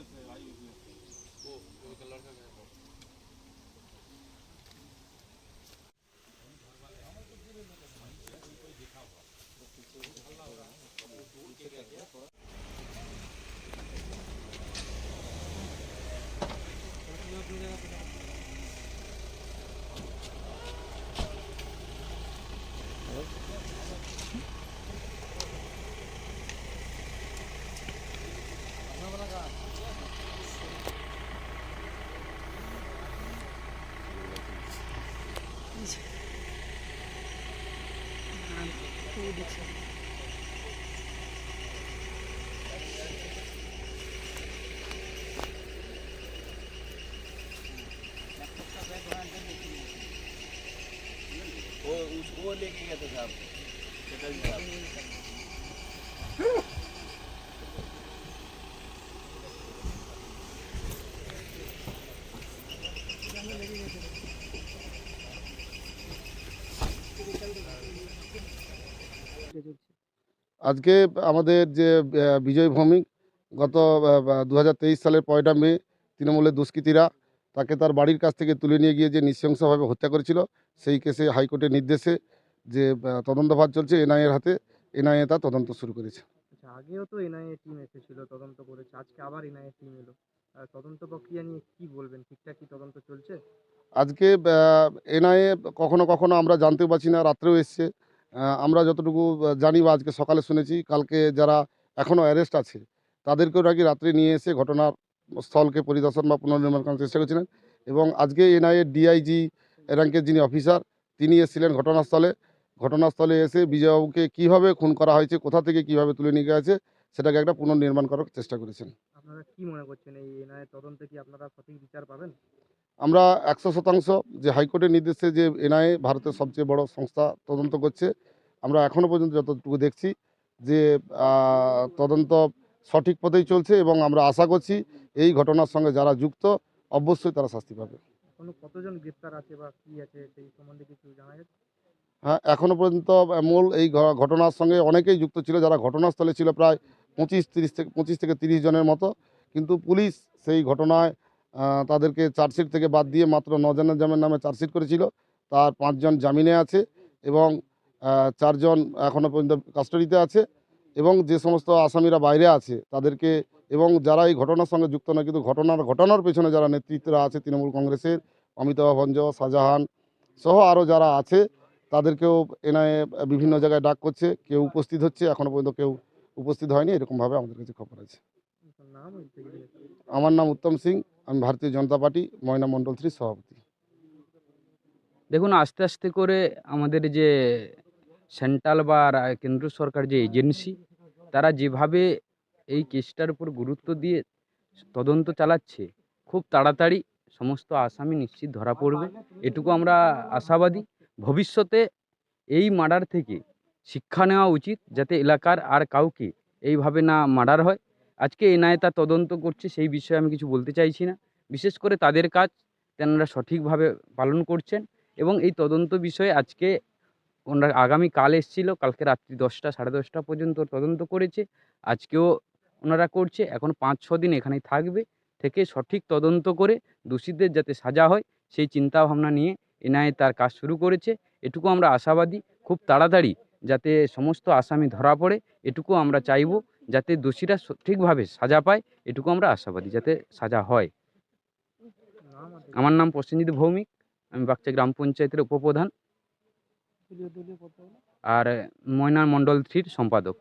वो लड़का দিয়ে দিচ্ছি वो लेके गया था साहब। আজকে আমাদের যে বিজয় ভৌমিক গত দুহাজার তেইশ সালের পয়লা মে তৃণমূলের দুষ্কৃতীরা তাকে তার বাড়ির কাছ থেকে তুলে নিয়ে গিয়ে যে নৃশংসভাবে হত্যা করেছিল সেই কেসে হাইকোর্টের নির্দেশে যে তদন্তভার চলছে এনআইএর হাতে এনআইএ তা তদন্ত শুরু করেছে। আচ্ছা আগেও তো এনআইএ টিম এসেছিল তদন্ত করেছে আজকে আবার এনআইএ টিম এলো। তদন্ত প্রক্রিয়া নিয়ে কি বলবেন? ঠিকঠাক কি তদন্ত চলছে? আজকে এনআইএ কখনো কখনো আমরা জানতে পারছি না রাত্রেও এসছে। আমরা যতটুকু জানি বা আজকে সকালে শুনেছি, কালকে যারা এখনও অ্যারেস্ট আছে, তাদেরকেও নাকি রাত্রে নিয়ে এসে ঘটনার স্থলকে পরিদর্শন বা পুনর্নির্মাণ করার চেষ্টা করেছিলেন এবং আজকে এনআইএ ডিআইজি র্যাঙ্কের যিনি অফিসার তিনি এসেছিলেন ঘটনাস্থলে। ঘটনাস্থলে এসে বিজয়বাবুকে কীভাবে খুন করা হয়েছে, কোথা থেকে কীভাবে তুলে নিয়ে গেছে, সেটাকে একটা পুনর্নির্মাণ করার চেষ্টা করেছেন। আপনারা কি মনে করছেন? এই এনআইএ তদন্তে কি আপনারা সঠিক বিচার পাবেন? আমরা একশো শতাংশ যে হাইকোর্টের নির্দেশে যে এনআইএ ভারতের সবচেয়ে বড় সংস্থা তদন্ত করছে আমরা এখনও পর্যন্ত যতটুকু দেখছি যে তদন্ত সঠিক পথেই চলছে এবং আমরা আশা করছি এই ঘটনার সঙ্গে যারা যুক্ত অবশ্যই তারা শাস্তি পাবে। কতজন গ্রেপ্তার আছে বা কি আছে সেই সম্বন্ধে কিছু জানা গেছে? হ্যাঁ এখনও পর্যন্ত মূল এই ঘটনার সঙ্গে অনেকেই যুক্ত ছিল যারা ঘটনাস্থলে ছিল প্রায় পঁচিশ তিরিশ থেকে পঁচিশ থেকে তিরিশ জনের মতো। কিন্তু পুলিশ সেই ঘটনায় তাদেরকে চার্জশিট থেকে বাদ দিয়ে মাত্র নজনের জামের নামে চার্জশিট করেছিল। তার পাঁচজন জামিনে আছে এবং চারজন এখনও পর্যন্ত কাস্টাডিতে আছে এবং যে সমস্ত আসামিরা বাইরে আছে তাদেরকে এবং যারা এই ঘটনার সঙ্গে যুক্ত নয় কিন্তু ঘটনার ঘটনার পেছনে যারা নেতৃত্বরা আছে তৃণমূল কংগ্রেসের অমিতাভ ভঞ্জ শাহজাহান সহ আরও যারা আছে তাদেরকেও এনআইএ বিভিন্ন জায়গায় ডাক করছে কেউ উপস্থিত হচ্ছে এখনও পর্যন্ত কেউ উপস্থিত হয়নি এরকমভাবে আমাদের কাছে খবর আছে। আমার নাম উত্তম সিং। আমি ভারতীয় জনতা পার্টি, ময়না মণ্ডল থ্রি সভাপতি। দেখুন, আস্তে আস্তে করে আমাদের যে সেন্ট্রাল বা কেন্দ্র সরকার যে এজেন্সি, তারা যেভাবে এই কেসটার উপর গুরুত্ব দিয়ে তদন্ত চালাচ্ছে, খুব তাড়াতাড়ি সমস্ত আসামি নিশ্চিত ধরা পড়বে। এটুকু আমরা আশাবাদী। ভবিষ্যতে এই মার্ডার থেকে শিক্ষা নেওয়া উচিত, যাতে এলাকার আর কাউকে এইভাবে না মার্ডার হয়। আজকে এনআইএ তা তদন্ত করছে, সেই বিষয়ে আমি কিছু বলতে চাইছি না। বিশেষ করে তাদের কাজ তেনারা সঠিকভাবে পালন করছেন এবং এই তদন্ত বিষয়ে আজকে ওনারা আগামী কাল এসেছিল, কালকে রাত্রি দশটা, সাড়ে দশটা পর্যন্ত তদন্ত করেছে। আজকেও ওনারা করছে, এখন পাঁচ, ছ দিন এখানেই থাকবে, থেকে সঠিক তদন্ত করে দোষীদের যাতে সাজা হয়, সেই চিন্তা ভাবনা নিয়ে এনআইএ তার কাজ শুরু করেছে। এটুকু আমরা আশাবাদী, খুব তাড়াতাড়ি যাতে সমস্ত আসামি ধরা পড়ে, এটুকু আমরা চাইব যাতে দোষীরা ঠিকভাবে সাজা পায়, এটুকু আমরা আশাবাদী যাতে সাজা হয়। আমার নাম প্রসেনজিৎ ভৌমিক, আমি বাগচা গ্রাম পঞ্চায়েতের উপপ্রধান। আর ময়নার মণ্ডল থ্রির সম্পাদক।